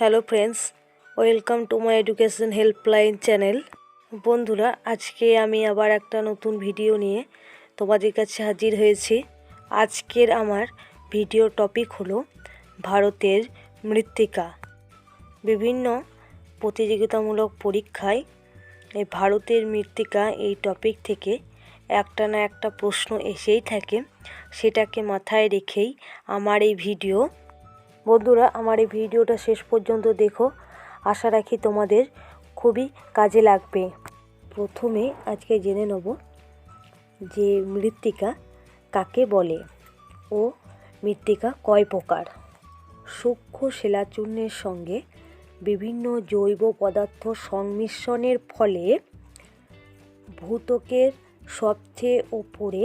Hello friends, welcome to my education helpline channel. বন্ধুরা, আজকে আমি আবার একটা নতুন ভিডিও নিয়ে তোমাদের কাছে হাজির হয়েছি। আজকের আমার ভিডিও টপিক হলো ভারতের মৃত্তিকা। বিভিন্ন প্রতিযোগিতামূলক পরীক্ষায় এই ভারতের মৃত্তিকা এই টপিক থেকে একটা না একটা প্রশ্ন এসেই থাকে। সেটাকে মাথায় রেখেই আমার এই ভিডিও বন্ধুরা, আমার এই ভিডিওটা শেষ পর্যন্ত দেখো। আশা রাখি তোমাদের খুবই কাজে লাগবে। প্রথমে আজকে জেনে নেব যে মৃত্তিকা কাকে বলে ও মৃত্তিকা কয় প্রকার? সূক্ষ্ম শিলাচূর্ণের সঙ্গে বিভিন্ন জৈব পদার্থ সংমিশ্রণের ফলে ভূতকের সবচেয়ে ওপরে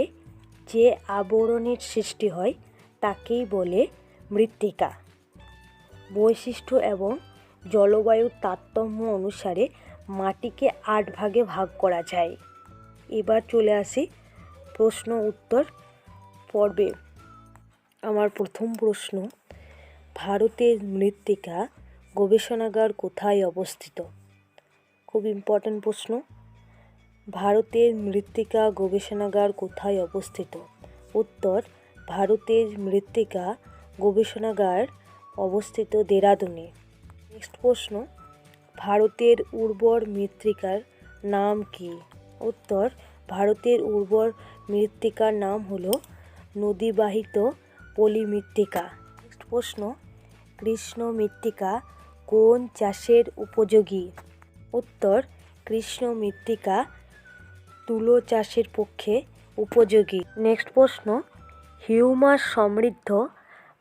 যে আবরণের সৃষ্টি হয়, তাকেই বলে মৃত্তিকা। বৈশিষ্ট্য এবং জলবায়ুর তারতম্য অনুসারে মাটিকে আট ভাগে ভাগ করা যায়। এবার চলে আসি প্রশ্ন উত্তর পর্বে। আমার প্রথম প্রশ্ন, ভারতের মৃত্তিকা গবেষণাগার কোথায় অবস্থিত? খুব ইম্পর্ট্যান্ট প্রশ্ন। ভারতের মৃত্তিকা গবেষণাগার কোথায় অবস্থিত? উত্তর, ভারতের মৃত্তিকা গবেষণাগার অবস্থিত দেরাদুনে। নেক্সট প্রশ্ন, ভারতের উর্বর মৃত্তিকার নাম কি? উত্তর, ভারতের উর্বর মৃত্তিকার নাম হলো নদীবাহিত পলিমৃত্তিকা। নেক্সট প্রশ্ন, কৃষ্ণ মৃত্তিকা কোন চাষের উপযোগী? উত্তর, কৃষ্ণ মৃত্তিকা তুলো চাষের পক্ষে উপযোগী। নেক্সট প্রশ্ন, হিউমাস সমৃদ্ধ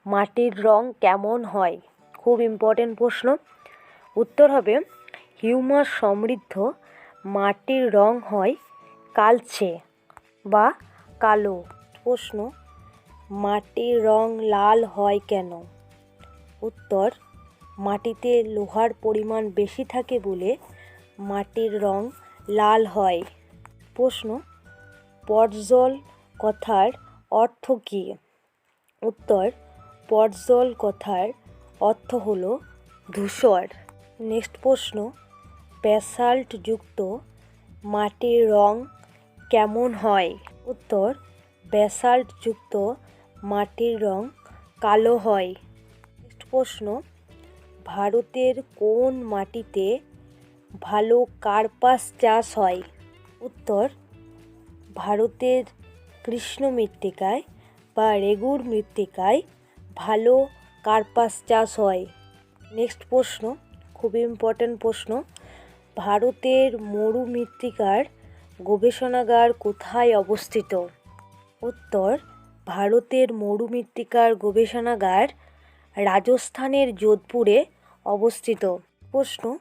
মাটির রং কেমন হয়? খুব ইম্পর্টেন্ট প্রশ্ন। উত্তর হবে হিউমাস সমৃদ্ধ মাটির রং হয় কালচে বা কালো। প্রশ্ন, মাটির রং লাল হয় কেন? উত্তর, মাটিতে লোহার পরিমাণ বেশি থাকে বলে মাটির রং লাল হয়। প্রশ্ন, পটজল কথার অর্থ কী? উত্তর পটজল কথার অর্থ হল ধূসর। নেক্সট প্রশ্ন ব্যাসাল্টযুক্ত মাটির রং কেমন হয়? উত্তর ব্যাসাল্টযুক্ত মাটির রং কালো হয়। নেক্সট প্রশ্ন, ভারতের কোন মাটিতে ভালো কার্পাস চাষ হয়? উত্তর, ভারতের কৃষ্ণ মৃত্তিকায় বা রেগুর মৃত্তিকায় ভালো কার্পাস চাষ হয়? নেক্সট প্রশ্ন খুবই ইম্পর্ট্যান্ট প্রশ্ন। ভারতের মরু মৃত্তিকার গবেষণাগার কোথায় অবস্থিত? উত্তর, ভারতের মরু মৃত্তিকার গবেষণাগার রাজস্থানের যোধপুরে অবস্থিত। প্রশ্ন,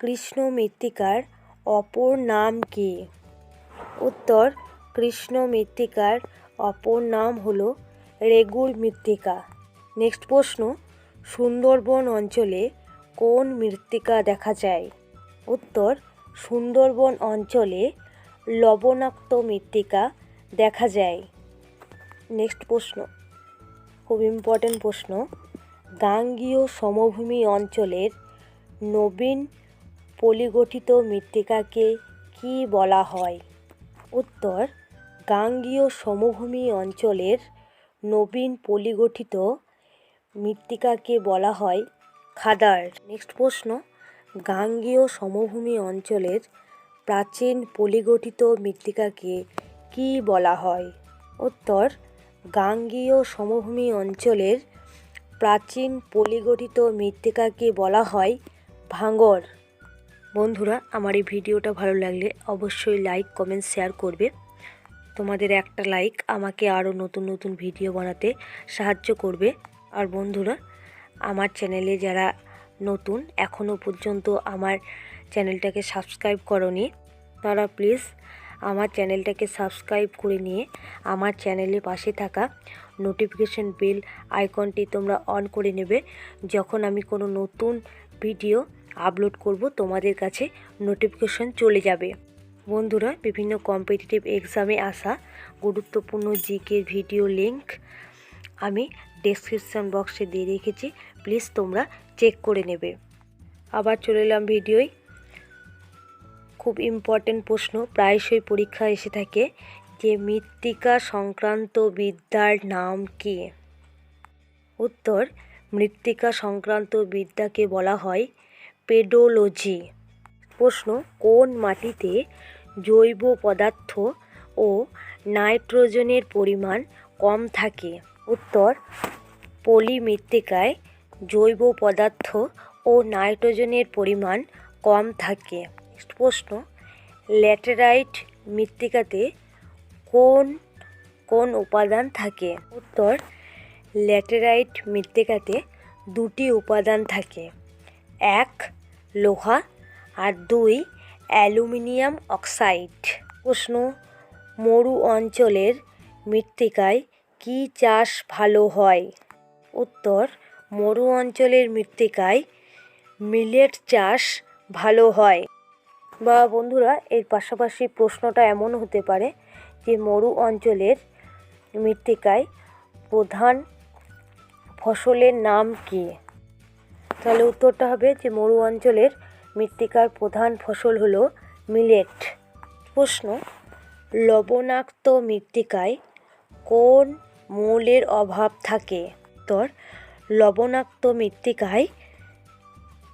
কৃষ্ণ মৃত্তিকার অপর নাম কী? উত্তর, কৃষ্ণ মৃত্তিকার অপর নাম হলো রেগুর মৃত্তিকা। নেক্সট প্রশ্ন, সুন্দরবন অঞ্চলে কোন মৃত্তিকা দেখা যায়? উত্তর, সুন্দরবন অঞ্চলে লবণাক্ত মৃত্তিকা দেখা যায়। নেক্সট প্রশ্ন, খুব ইম্পর্টেন্ট প্রশ্ন, গাঙ্গীয় সমভূমি অঞ্চলের নবীন পলিগঠিত মৃত্তিকাকে কি বলা হয়? উত্তর, গাঙ্গীয় সমভূমি অঞ্চলের নবীন পলিগঠিত মৃত্তিকাকে বলা হয় খাদার। নেক্সট প্রশ্ন, গাঙ্গীয় সমভূমি অঞ্চলের প্রাচীন পলিগঠিত মৃত্তিকাকে কি বলা হয়? উত্তর, গাঙ্গীয় সমভূমি অঞ্চলের প্রাচীন পলিগঠিত মৃত্তিকাকে বলা হয় ভাঙর। বন্ধুরা, আমার এই ভিডিওটা ভালো লাগলে অবশ্যই লাইক, কমেন্ট, শেয়ার করবে। তোমাদের একটা লাইক আমাকে আরও নতুন নতুন ভিডিও বানাতে সাহায্য করবে। আর বন্ধুরা, আমার চ্যানেলে যারা নতুন এখনও পর্যন্ত আমার চ্যানেলটাকে সাবস্ক্রাইব করনি, তারা প্লিজ আমার চ্যানেলটাকে সাবস্ক্রাইব করে নিয়ে আমার চ্যানেলের পাশে থাকা নোটিফিকেশন বেল আইকনটি তোমরা অন করে নেবে। যখন আমি কোনো নতুন ভিডিও আপলোড করব, তোমাদের কাছে নোটিফিকেশন চলে যাবে। বন্ধুরা, বিভিন্ন কম্পিটিটিভ এক্সামে আসা গুরুত্বপূর্ণ জিকের ভিডিও লিংক আমি ডেসক্রিপশান বক্সে দিয়ে রেখেছি। প্লিজ তোমরা চেক করে নেবে। আবার চলে এলাম ভিডিওয়। খুব ইম্পর্টেন্ট প্রশ্ন, প্রায়শই পরীক্ষা এসে থাকে যে মৃত্তিকা সংক্রান্ত বিদ্যার নাম কী? উত্তর, মৃত্তিকা সংক্রান্ত বিদ্যাকে বলা হয় পেডোলজি। প্রশ্ন, কোন মাটিতে জৈব পদার্থ ও নাইট্রোজেনের পরিমাণ কম থাকে? উত্তর পলি মৃত্তিকায় জৈব পদার্থ ও নাইট্রোজেনের পরিমাণ কম থাকে। প্রশ্ন, ল্যাটেরাইট মৃত্তিকাতে কোন কোন উপাদান থাকে? উত্তর, ল্যাটেরাইট মৃত্তিকাতে দুটি উপাদান থাকে, এক লোহা আর দুই অ্যালুমিনিয়াম অক্সাইড। প্রশ্ন, মরু অঞ্চলের মৃত্তিকায় কী চাষ ভালো হয়? উত্তর, মরু অঞ্চলের মৃত্তিকায় মিলেট চাষ ভালো হয়। বা বন্ধুরা, এর পাশাপাশি প্রশ্নটা এমন হতে পারে যে মরু অঞ্চলের মৃত্তিকায় প্রধান ফসলের নাম কী? তাহলে উত্তরটা হবে যে মরু অঞ্চলের মৃত্তিকার প্রধান ফসল হলো মিলেট। প্রশ্ন, লবণাক্ত মৃত্তিকায় কোন মৌলের অভাব থাকে। তোর লবণাক্ত মৃত্তিকায়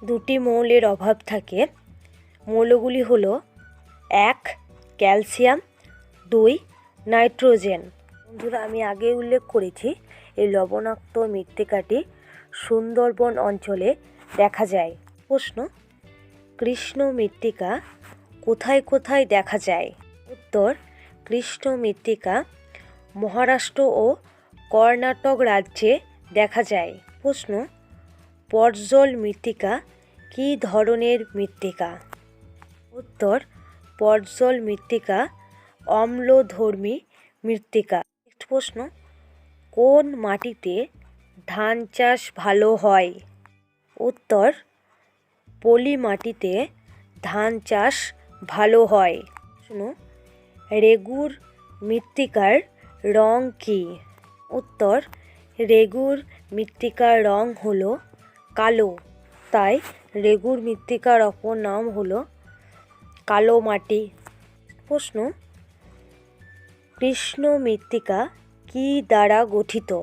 দুটি মৌলের অভাব থাকে। মৌলগুলি হলো, এক, ক্যালসিয়াম, দুই, নাইট্রোজেন। বন্ধুরা, আমি আগে উল্লেখ করেছি, এই লবণাক্ত মৃত্তিকাটি সুন্দরবন অঞ্চলে দেখা যায়। প্রশ্ন, কৃষ্ণ মৃত্তিকা কোথায় কোথায় দেখা যায়? উত্তর, কৃষ্ণ মৃত্তিকা মহারাষ্ট্র ও কর্ণাটক রাজ্যে দেখা যায়। প্রশ্ন পর্জল মৃত্তিকা কী ধরনের মৃত্তিকা? উত্তর পর্জল মৃত্তিকা অম্লধর্মী মৃত্তিকা। নেক্সট প্রশ্ন, কোন মাটিতে ধান চাষ ভালো হয়? উত্তর, পলি মাটিতে ধান চাষ ভালো হয়। শুনো রেগুর মৃত্তিকার রং কী? উত্তর, রেগুর মৃত্তিকার রং হলো কালো, তাই রেগুর মৃত্তিকার অপর নাম হলো কালো মাটি। প্রশ্ন, কৃষ্ণ মৃত্তিকা কী দ্বারা গঠিত?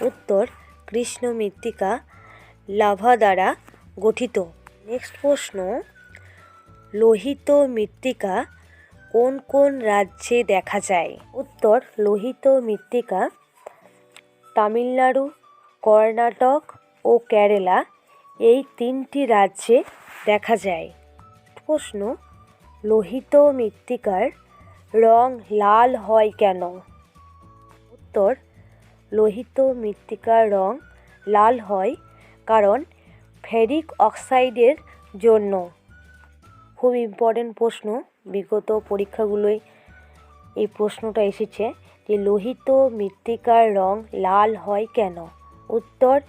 উত্তর, কৃষ্ণ মৃত্তিকা লাভা দ্বারা গঠিত। নেক্সট প্রশ্ন, লোহিত মৃত্তিকা কোন কোন রাজ্যে দেখা যায়? উত্তর, লোহিত মৃত্তিকা, তামিলনাড়ু, কর্ণাটক ও কেরালা। এই তিনটি রাজ্যে দেখা যায়। প্রশ্ন, লোহিত মৃত্তিকার রং লাল হয় কেন? উত্তর, লোহিত মৃত্তিকার রং লাল হয় কারণ ফেরিক অক্সাইডের জন্য। খুব ইম্পর্টেন্ট প্রশ্ন। বিগত পরীক্ষাগুলোয় এই প্রশ্নটা এসেছে যে লোহিত মৃত্তিকার রং লাল হয় কেন? উত্তর,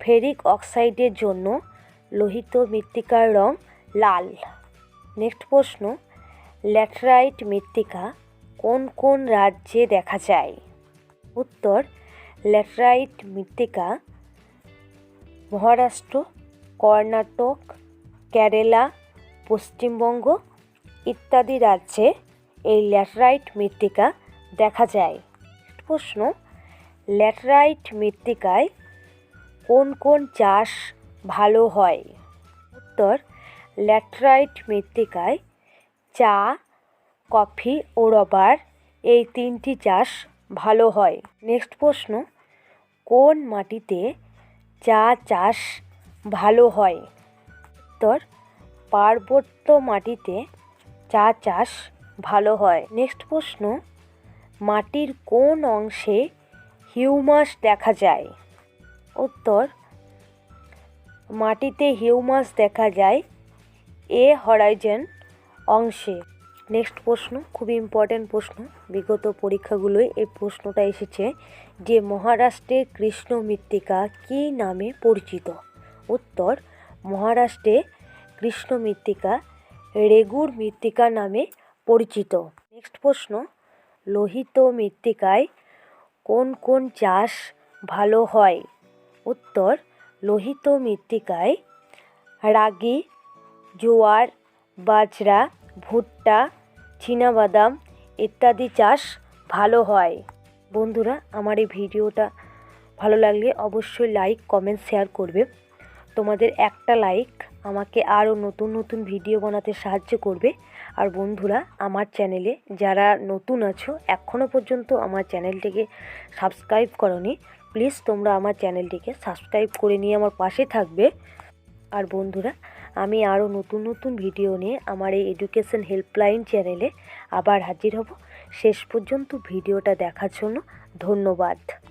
ফেরিক অক্সাইডের জন্য লোহিত মৃত্তিকার রং লাল। নেক্সট প্রশ্ন, ল্যাটেরাইট মৃত্তিকা কোন কোন রাজ্যে দেখা যায়? উত্তর, ল্যাটেরাইট মৃত্তিকা মহারাষ্ট্র, কর্ণাটক, কেরালা, পশ্চিমবঙ্গ ইত্যাদি রাজ্যে এই ল্যাটেরাইট মৃত্তিকা দেখা যায়। প্রশ্ন, ল্যাটেরাইট মৃত্তিকায় কোন কোন চাষ ভালো হয়? উত্তর, ল্যাটেরাইট মৃত্তিকায় চা, কফি ও রবার এই তিনটি চাষ ভালো হয়। নেক্সট প্রশ্ন, কোন মাটিতে চা চাষ ভালো হয়? উত্তর, পার্বত্য মাটিতে চা চাষ ভালো হয়। নেক্সট প্রশ্ন, মাটির কোন অংশে হিউমাস দেখা যায়? উত্তর, মাটিতে হিউমাস দেখা যায় এ হরাইজেন অংশে। নেক্সট প্রশ্ন খুবই ইম্পর্ট্যান্ট প্রশ্ন। বিগত পরীক্ষাগুলোয় এই প্রশ্নটা এসেছে যে মহারাষ্ট্রের কৃষ্ণ মৃত্তিকা কী নামে পরিচিত? উত্তর, মহারাষ্ট্রে কৃষ্ণ মৃত্তিকা রেগুর মৃত্তিকা নামে পরিচিত। নেক্সট প্রশ্ন, লোহিত মৃত্তিকায় কোন কোন চাষ ভালো হয়? উত্তর, লোহিত মৃত্তিকায় রাগি, জোয়ার, বাজরা, ভুট্টা, চীনাবাদাম ইত্যাদি চাষ ভালো হয়। বন্ধুরা, আমার এই ভিডিওটা ভালো লাগলে অবশ্যই লাইক, কমেন্ট, শেয়ার করবে। তোমাদের একটা লাইক আমাকে আরও নতুন নতুন ভিডিও বানাতে সাহায্য করবে। আর বন্ধুরা, আমার চ্যানেলে যারা নতুন আছো এখনও পর্যন্ত আমার চ্যানেলটিকে সাবস্ক্রাইব করনি, প্লিজ তোমরা আমার চ্যানেলটিকে সাবস্ক্রাইব করে নিয়ে আমার পাশে থাকবে। আর বন্ধুরা, আমি আরও নতুন নতুন ভিডিও নিয়ে আমার এই এডুকেশন হেল্পলাইন চ্যানেলে আবার হাজির হব। শেষ পর্যন্ত ভিডিওটা দেখার জন্য ধন্যবাদ।